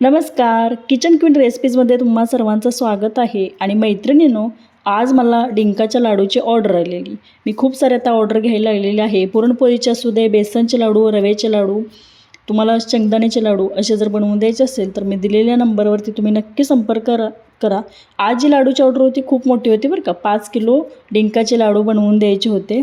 नमस्कार. Kitchen queen रेसिपीजमध्ये तुम्हा सर्वांचं स्वागत आहे आणि मैत्रिणीनो आज मला डिंकाच्या लाडूची ऑर्डर आलेली. मी खूप सारे आता ऑर्डर घ्यायला लागलेली आहे. पुरणपोळीचे असू दे बेसनचे लाडू रव्याचे लाडू तुम्हाला शेंगदाण्याचे लाडू असे जर बनवून द्यायचे असेल तर मी दिलेल्या नंबरवरती तुम्ही नक्की संपर्क करा करा. आज जी लाडूची ऑर्डर होती खूप मोठी होती बरं का. पाच किलो डिंकाचे लाडू बनवून द्यायचे होते.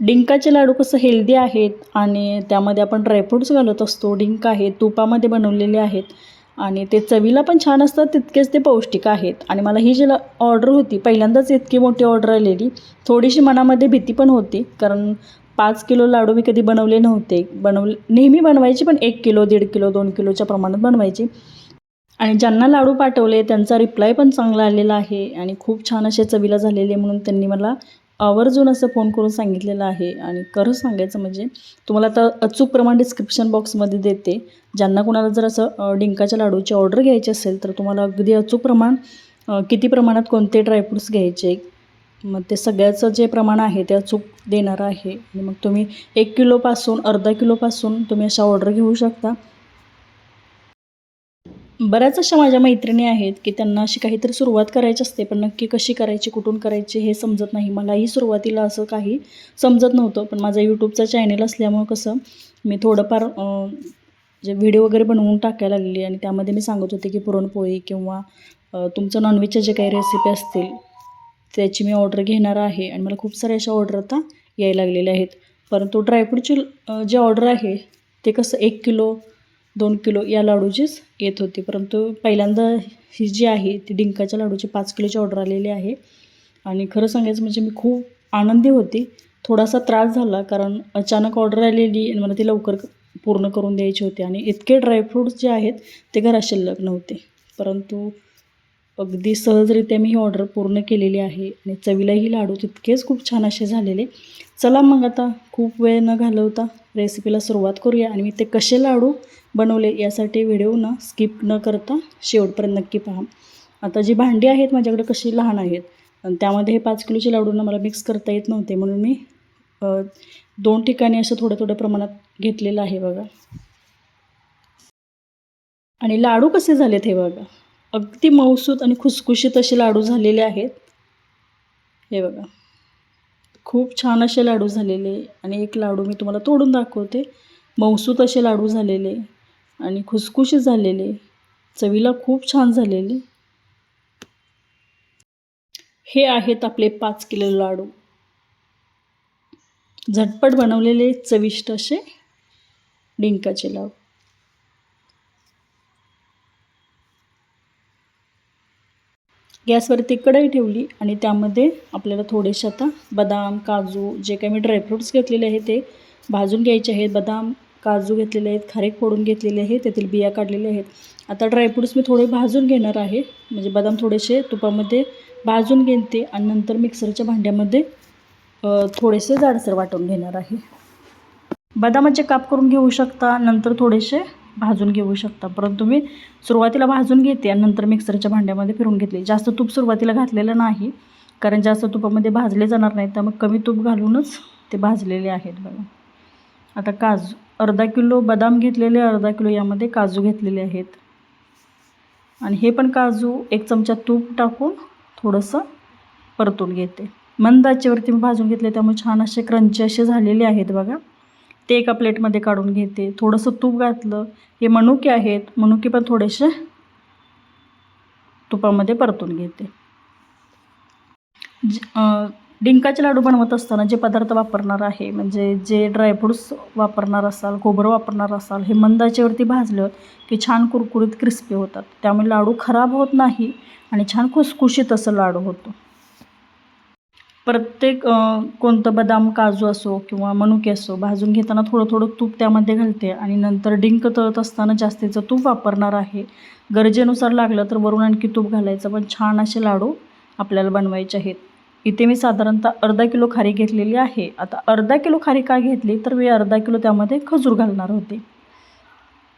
डिंकाचे लाडू कसं हेल्दी आहेत आणि त्यामध्ये आपण ड्रायफ्रूट्स घालत असतो. डिंक आहे तुपामध्ये बनवलेले आहेत आणि ते चवीला पण छान असतात तितकेच ते पौष्टिक आहेत. आणि मला ही जी ऑर्डर होती पहिल्यांदाच इतकी मोठी ऑर्डर आलेली. थोडीशी मनामध्ये भीती पण होती कारण पाच किलो लाडू मी कधी बनवले नव्हते. बनवले नेहमी बनवायची पण एक किलो दीड किलो दोन किलोच्या प्रमाणात बनवायची. आणि ज्यांना लाडू पाठवले त्यांचा रिप्लाय पण चांगला आलेला आहे. आणि खूप छान असे चवीला झालेले म्हणून त्यांनी मला आवर्जून असं फोन करून सांगितलेलं आहे आणि खरं सांगायचं म्हणजे तुम्हाला आता अचूक प्रमाण डिस्क्रिप्शन बॉक्समध्ये देते. ज्यांना कोणाला जर असं डिंकाच्या लाडूची ऑर्डर घ्यायची असेल तर तुम्हाला अगदी अचूक प्रमाण किती प्रमाणात कोणते ड्रायफ्रूट्स घ्यायचे मग ते सगळ्याचं जे प्रमाण आहे ते अचूक देणार आहे. आणि मग तुम्ही एक किलोपासून अर्धा किलोपासून तुम्ही अशा ऑर्डर घेऊ शकता. बऱ्याच अशा माझ्या मैत्रिणी आहेत की त्यांना अशी काहीतरी सुरुवात करायची असते पण नक्की कशी करायची कुठून करायची हे समजत नाही. मलाही सुरुवातीला असं काही समजत नव्हतं पण माझा यूट्यूबचा चॅनल असल्यामुळं कसं मी थोडंफार जे व्हिडिओ वगैरे बनवून टाकायला लागली आणि त्यामध्ये मी सांगत होते की पुरणपोळी किंवा तुमचं नॉनव्हेजच्या जे काही रेसिपी असतील त्याची मी ऑर्डर घेणार आहे आणि मला खूप साऱ्या अशा ऑर्डर आता यायला लागलेल्या आहेत. परंतु ड्रायफ्रूटची जे ऑर्डर आहे ते कसं एक किलो दोन किलो या लाडूचीच येत होती. परंतु पहिल्यांदा ही जी आहे ती डिंकाच्या लाडूची पाच किलोची ऑर्डर आलेली आहे. आणि खरं सांगायचं म्हणजे मी खूप आनंदी होती. थोडासा त्रास झाला कारण अचानक ऑर्डर आलेली आणि मला ती लवकर पूर्ण करून द्यायची होती. आणि इतके ड्रायफ्रूट्स जे आहेत ते घरात शिल्लक नव्हते. परंतु अगदी सहजरित्या मी ही ऑर्डर पूर्ण केलेली आहे आणि चवीलाही लाडू तितकेच खूप छान असे झालेले. चला मग आता खूप वेळ न घालवता रेसिपीला सुरुवात करूया आणि मी ते कसे लाडू बनवले यासाठी व्हिडिओ ना स्किप न करता शेवटपर्यंत नक्की पहा. आता जी भांडी आहेत माझ्याकडे कशी लहान आहेत त्यामध्ये हे पाच किलोचे लाडूंना मला मिक्स करता येत नव्हते म्हणून मी दोन ठिकाणी असं थोड्या थोड्या प्रमाणात घेतलेलं आहे बघा. आणि लाडू कसे झालेत हे बघा. अगदी मऊसूत आणि खुसखुशीत असे लाडू झालेले आहेत. हे बघा. खूप छान असे लाडू झालेले. आणि एक लाडू मी तुम्हाला तोडून दाखवते. मऊसूत असे लाडू झालेले. आणि खुसखुशीत झालेले. चवीला खूप छान झालेले. हे आहेत आपले पाच किलो लाडू. झटपट बनवलेले चविष्ट असे डिंकाचे लाडू. गॅसवरती कढई ठेवली आणि त्यामध्ये आपल्याला थोडेसे आता बदाम काजू जे काही मी ड्रायफ्रूट्स घेतलेले आहेत ते भाजून घ्यायचे आहेत. बदाम काजू घेतलेले आहेत खारे फोडून घेतलेले आहेत त्यातील बिया काढलेल्या आहेत. आता ड्रायफ्रूट्स मी थोडे भाजून घेणार आहे. म्हणजे बदाम थोडेसे तुपामध्ये भाजून घेते आणि नंतर मिक्सरच्या भांड्यामध्ये थोडेसे जाडसर वाटून घेणार आहे. बदामाचे काप करून घेऊ शकता नंतर थोडेसे भाजून घेऊ शकता. परंतु मी सुरुवातीला भाजून घेते आणि नंतर मिक्सरच्या भांड्यामध्ये फिरून घेतले जास्त तूप सुरुवातीला घातलेलं नाही कारण जास्त तुपामध्ये भाजले जाणार नाही तर मग कमी तूप घालूनच ते भाजलेले आहेत बघा. आता काजू अर्धा किलो बदाम घेतलेले अर्धा किलो यामध्ये काजू घेतलेले आहेत. आणि हे पण काजू एक चमचा तूप टाकून थोडंसं परतून घेते. मंद आचेवरती मी भाजून घेतले त्यामुळे छान असे क्रंची असे झालेले आहेत बघा. ते एका प्लेटमध्ये काढून घेते. थोडंसं तूप घातलं हे मनुके आहेत मनुके पण थोडेसे तुपामध्ये परतून घेते. ज- डिंकाचे लाडू बनवत असताना जे पदार्थ वापरणार आहे म्हणजे जे ड्रायफ्रूट्स वापरणार असाल खोबरं वापरणार असाल हे मंदाच्यावरती भाजलं की छान कुरकुरीत क्रिस्पी होतात. त्यामुळे लाडू खराब होत नाही आणि छान खुसखुशीत असं लाडू होतो. प्रत्येक कोणतं बदाम काजू असो किंवा मनुके असो भाजून घेताना थोडं थोडं तूप त्यामध्ये घालते आणि नंतर डिंक तळत असताना जास्तीचं तूप वापरणार आहे. गरजेनुसार लागलं तर वरून आणखी तूप घालायचं पण छान असे लाडू आपल्याला बनवायचे आहेत. इथे मी साधारणतः अर्धा किलो खारी घेतलेली आहे. आता अर्धा किलो खारी का घेतली? तर मी अर्धा किलो त्यामध्ये खजूर घालणार होते.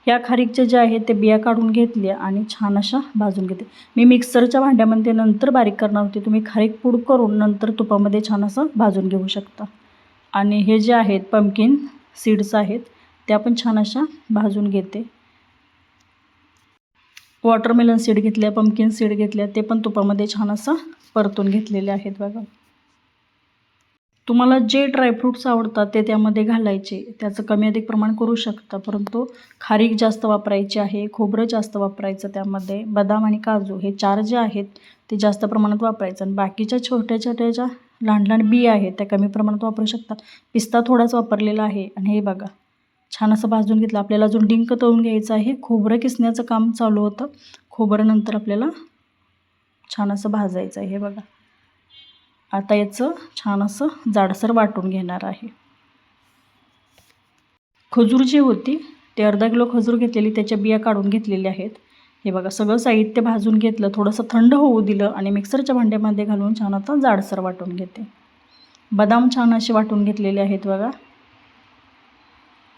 ह्या खारीकचे जे आहे ते बिया काढून घेतल्या आणि छान अशा भाजून घेते मी मिक्सरच्या भांड्यामध्ये नंतर बारीक करणार होते. तुम्ही खारीक पूड करून नंतर तुपामध्ये छान असं भाजून घेऊ शकता. आणि हे जे आहेत पंपकिन सीड्स आहेत त्या पण छान अशा भाजून घेते. वॉटरमेलन सीड घेतल्या पंपकिन सीड घेतल्या ते पण तुपामध्ये छान असं परतून घेतलेले आहेत बघा. तुम्हाला जे ड्रायफ्रूट्स आवडतात ते त्यामध्ये घालायचे. त्याचं कमी अधिक प्रमाण करू शकता परंतु खारीक जास्त वापरायची आहे खोबरं जास्त वापरायचं त्यामध्ये बदाम आणि काजू हे चार जे आहेत ते जास्त प्रमाणात वापरायचं. आणि बाकीच्या छोट्या छोट्या ज्या लहान लहान बी आहेत त्या कमी प्रमाणात वापरू शकता. पिस्ता थोडाच वापरलेला आहे. आणि हे बघा. छान असं भाजून घेतलं. आपल्याला अजून डिंक तळून घ्यायचं आहे. खोबरं किसण्याचं काम चालू होतं. खोबरं नंतर आपल्याला छान असं भाजायचं आहे हे बघा. आता याचं छान असं जाडसर वाटून घेणार आहे. खजूर जी होती ते अर्धा किलो खजूर घेतलेली त्याच्या बिया काढून घेतलेल्या आहेत. हे बघा सगळं साहित्य भाजून घेतलं. थोडंसं थंड होऊ दिलं आणि मिक्सरच्या भांड्यामध्ये घालून छान आता जाडसर वाटून घेते. बदाम छान असे वाटून घेतलेले आहेत बघा.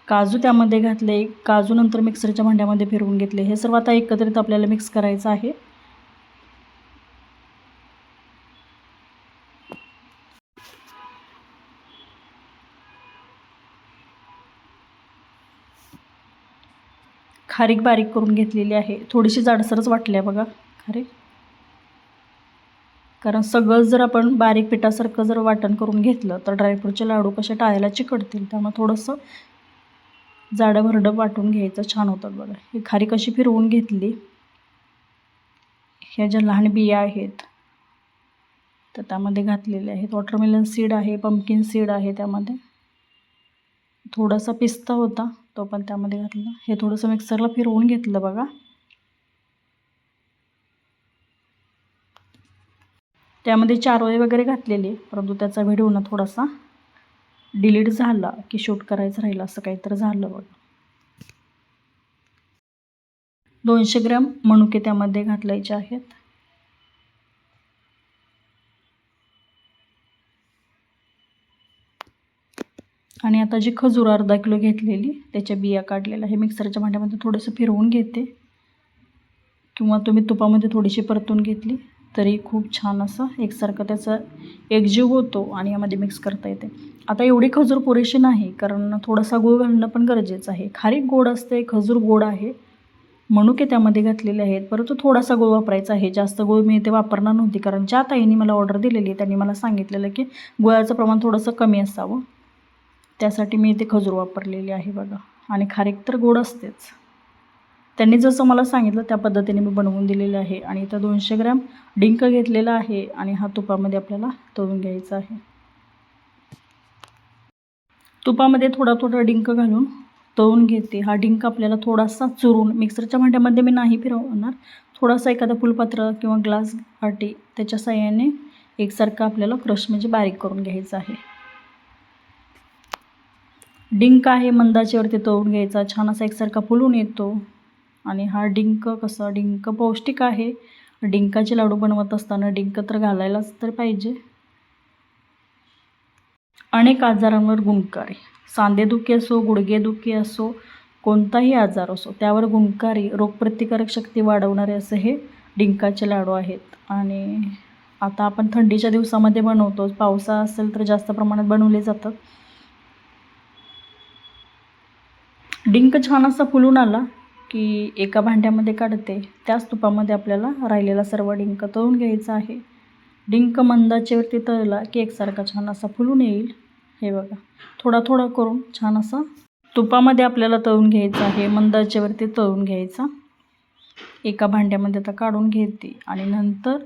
काजू त्यामध्ये घातले काजू नंतर मिक्सरच्या भांड्यामध्ये फिरवून घेतले. हे सर्व आता एकत्रित आपल्याला मिक्स करायचं आहे. खारीक बारीक करून घेतलेली आहे. थोडीशी जाडसरच वाटली आहे बघा. खारीक. कारण सगळं जर आपण बारीक पिठासारखं जर वाटण करून घेतलं तर ड्रायफ्रूटचे लाडू कसे टाळायला चिकटतील. त्यामुळे थोडंसं जाडं भरडं वाटून घ्यायचं छान होतात बघा. ही खारी कशी फिरवून घेतली ह्या ज्या लहान बिया आहेत तर त्यामध्ये घातलेल्या आहेत. वॉटरमेलन सीड आहे पम्पकिन सीड आहे त्यामध्ये. थोडासा पिस्ता होता तो पण त्यामध्ये घातला. हे थोडंसं मिक्सरला फिरवून घेतलं बघा. त्यामध्ये चारोळे वगैरे घातलेले परंतु त्याचा व्हिडिओ ना थोडासा डिलीट झाला की शूट करायचं राहिलं असं काहीतरी झालं बघ. दोनशे ग्रॅम मनुके त्यामध्ये घातलायचे आहेत. आणि आता जी खजूर अर्धा किलो घेतलेली त्याच्या बिया काढलेल्या हे मिक्सरच्या भांड्यामध्ये थोडंसं फिरवून घेते. किंवा तुम्ही तुपामध्ये थोडीशी परतून घेतली. तरी खूप छान असं एकसारखं त्याचं एकजीव होतो आणि यामध्ये मिक्स करता येते. आता एवढी खजूर पुरेशी नाही कारण थोडासा गूळ घालणं पण गरजेचं आहे. खारीक गोड असते खजूर गोड आहे मनुके त्यामध्ये घातलेले आहेत परंतु थोडासा गूळ वापरायचा आहे. जास्त गूळ मी इथे वापरणार नव्हती कारण ज्या ताईंनी मला ऑर्डर दिलेली त्यांनी मला सांगितलेलं की गुळाचं प्रमाण थोडंसं कमी असावं. त्यासाठी मी इथे खजूर वापरलेली आहे बघा. आणि खारीक तर गोड असतेच. त्यांनी जसं मला सांगितलं त्या पद्धतीने मी बनवून दिलेलं आहे. आणि इथं दोनशे ग्रॅम डिंक घेतलेला आहे आणि हा तुपामध्ये आपल्याला तळून घ्यायचा आहे. तुपामध्ये थोडा थोडा डिंक घालून तळून घेते. हा डिंक आपल्याला थोडासा चुरून मिक्सरच्या भांड्यामध्ये मी नाही फिरवणार थोडासा एखादा फुलपात्र किंवा ग्लास वाटी त्याच्या साह्याने एकसारखं आपल्याला क्रश म्हणजे बारीक करून घ्यायचं आहे. डिंक आहे मंदाच्यावरती तळून घ्यायचा छान असा एकसारखा फुलून येतो. आणि हा डिंक कसा? डिंक पौष्टिक आहे. डिंकाचे लाडू बनवत असताना डिंक तर घालायलाच तर पाहिजे. अनेक आजारांवर गुणकारी. सांधेदुखी असो गुडघेदुखी असो कोणताही आजार असो त्यावर गुणकारी रोगप्रतिकारक शक्ती वाढवणारे असे हे डिंकाचे लाडू आहेत. आणि आता आपण थंडीच्या दिवसामध्ये बनवतो. पावसा असेल तर जास्त प्रमाणात बनवले जातात. डिंक छान असा फुलून आला. की एका भांड्यामध्ये काढते. त्याच तुपामध्ये आपल्याला राहिलेला सर्व डिंक तळून घ्यायचा आहे. डिंक मंदाचेवरती तळला की एकसारखा छान असा फुलून येईल. हे बघा. थोडा थोडा करून छान असा तुपामध्ये आपल्याला तळून घ्यायचं आहे. मंदाचेवरती तळून घ्यायचा. एका भांड्यामध्ये आता काढून घेते. आणि नंतर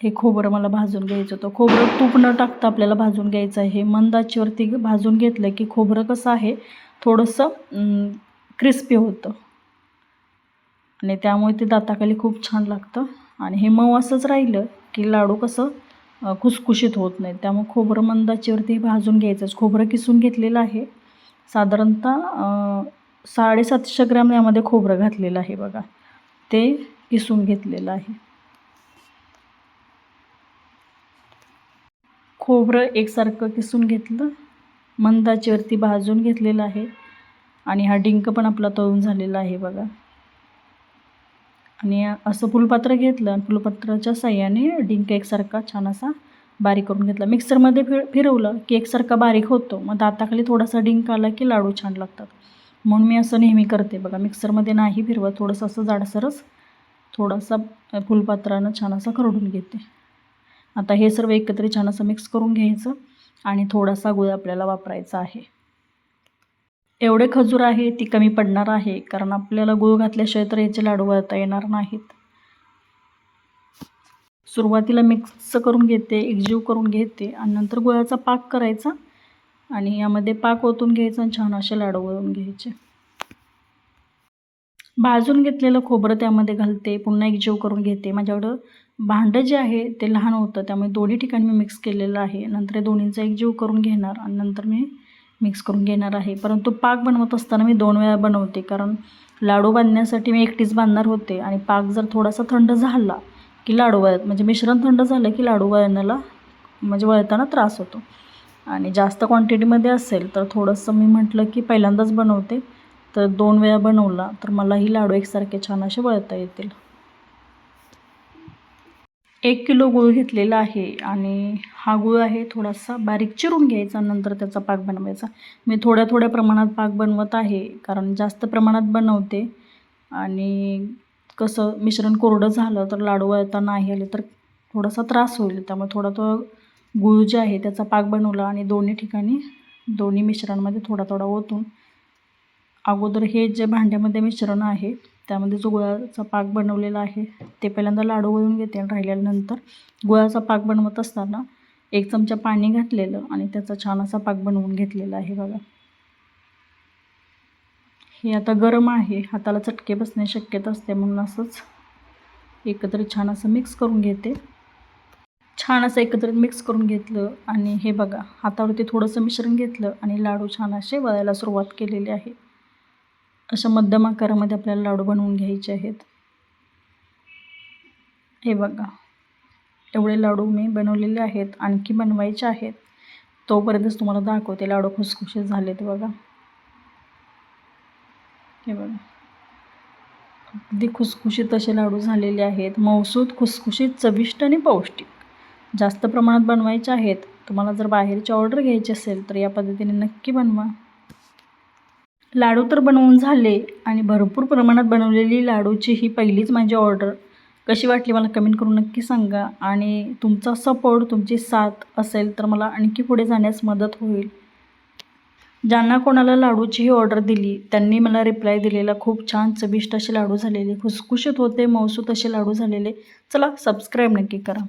हे खोबरं मला भाजून घ्यायचं होतं. खोबरं तूप न टाकता आपल्याला भाजून घ्यायचं आहे. मंदाचेवरती भाजून घेतलं की खोबरं कसं आहे? थोडंसं क्रिस्पी होतं. आणि त्यामुळे ते दाताखाली खूप छान लागतं. आणि हे मऊ असंच राहिलं की लाडू कसं खुसखुशीत होत नाही त्यामुळे खोबरं मंदाचीवरती भाजून घ्यायचंच खोबरं किसून घेतलेलं आहे. साधारणतः साडेसातशे ग्रॅम यामध्ये खोबरं घातलेलं आहे बघा. ते किसून घेतलेलं आहे. खोबरं एकसारखं किसून घेतलं. मंदाचीवरती भाजून घेतलेलं आहे. आणि हा डिंक पण आपला तळून झालेला आहे बघा. आणि असं फुलपात्र घेतलं आणि फुलपात्राच्या साह्याने डिंक एकसारखा छान असा बारीक करून घेतला. मिक्सरमध्ये फिर फिरवलं की एकसारखा बारीक होतो. मग दाताखाली थोडासा डिंक आला की लाडू छान लागतात. म्हणून मी असं नेहमी करते. बघा मिक्सरमध्ये नाही फिरवत. थोडंसं असं जाडसरच थोडासा फुलपात्रानं छान असा खरडून घेते. आता हे सर्व एकत्र छान असं मिक्स करून घ्यायचं आणि थोडासा गुळ आपल्याला वापरायचा आहे. एवढे खजूर आहे ती कमी पडणार आहे कारण आपल्याला गुळ घातल्याशिवाय तर याचे लाडू वळता येणार नाहीत. सुरुवातीला मिक्स करून घेते एकजीव करून घेते आणि नंतर गुळाचा पाक करायचा आणि यामध्ये पाक ओतून घ्यायचा आणि छान असे लाडू वळून घ्यायचे. भाजून घेतलेलं खोबरं त्यामध्ये घालते पुन्हा एकजीव करून घेते. माझ्याकडं भांडं जे आहे ते लहान होतं त्यामुळे दोन्ही ठिकाणी मी मिक्स केलेलं आहे. नंतर दोन्हींचा एकजीव करून घेणार आणि नंतर मी मिक्स करून घेणार आहे. परंतु पाक बनवत असताना मी दोन वेळा बनवते. कारण लाडू बांधण्यासाठी मी एकटीच बांधणार होते. आणि पाक जर थोडासा थंड झाला की लाडू वळत म्हणजे मिश्रण थंड झालं की लाडू वळण्याला म्हणजे वळताना त्रास होतो. आणि जास्त क्वांटिटीमध्ये असेल तर थोडंसं मी म्हटलं की पहिल्यांदाच बनवते. तर दोन वेळा बनवला तर मलाही लाडू एकसारखे छान असे वळता येतील. एक किलो गूळ घेतलेला आहे आणि हा गूळ आहे थोडासा बारीक चिरून घ्यायचा नंतर त्याचा पाक बनवायचा. मी थोड्या थोड्या प्रमाणात पाक बनवत आहे कारण जास्त प्रमाणात बनवते. आणि कसं मिश्रण कोरडं झालं तर लाडू वळता नाही आले तर थोडासा त्रास होईल. त्यामुळे थोडा तो गूळ जे आहे त्याचा पाक बनवला आणि दोन्ही ठिकाणी दोन्ही मिश्रणामध्ये थोडा थोडा ओतून अगोदर हे जे भांड्यामध्ये मिश्रण आहे त्यामध्ये जो गुळाचा पाक बनवलेला आहे ते पहिल्यांदा लाडू वळून घेते आणि राहिल्यानंतर गुळाचा पाक बनवत असताना एक चमचा पाणी घातलेलं आणि त्याचा छान असा पाक बनवून घेतलेला आहे बघा. हे आता गरम आहे हाताला चटके बसणे शक्यता असते म्हणून असंच एकत्र छान असं मिक्स करून घेते. छान असं एकत्रित मिक्स करून घेतलं आणि हे बघा हातावरती थोडंसं मिश्रण घेतलं आणि लाडू छान असे वळायला सुरुवात केलेली आहे. अशा मध्यम आकारामध्ये आपल्याला लाडू बनवून घ्यायचे आहेत. हे बघा. एवढे लाडू मी बनवलेले आहेत आणखी बनवायचे आहेत. तोपर्यंतच तुम्हाला दाखवते लाडू खुसखुशीत झाले आहेत बघा. हे बघा. अगदी खुसखुशीत असे लाडू झालेले आहेत. मौसूद खुसखुशीत चविष्ट आणि पौष्टिक. जास्त प्रमाणात बनवायचे आहेत. तुम्हाला जर बाहेरची ऑर्डर घ्यायची असेल तर या पद्धतीने नक्की बनवा. लाडू तर बनवून झाले आणि भरपूर प्रमाणात बनवलेली लाडूची ही पहिलीच माझी ऑर्डर. कशी वाटली मला कमेंट करून नक्की सांगा आणि तुमचा सपोर्ट तुमची साथ असेल तर मला आणखी पुढे जाण्यास मदत होईल. ज्यांना कोणाला लाडूची ही ऑर्डर दिली त्यांनी मला रिप्लाय दिलेला. खूप छान चविष्ट असे लाडू झालेले. खुसखुशीत होते मौसूत असे लाडू झालेले. चला सबस्क्राईब नक्की करा.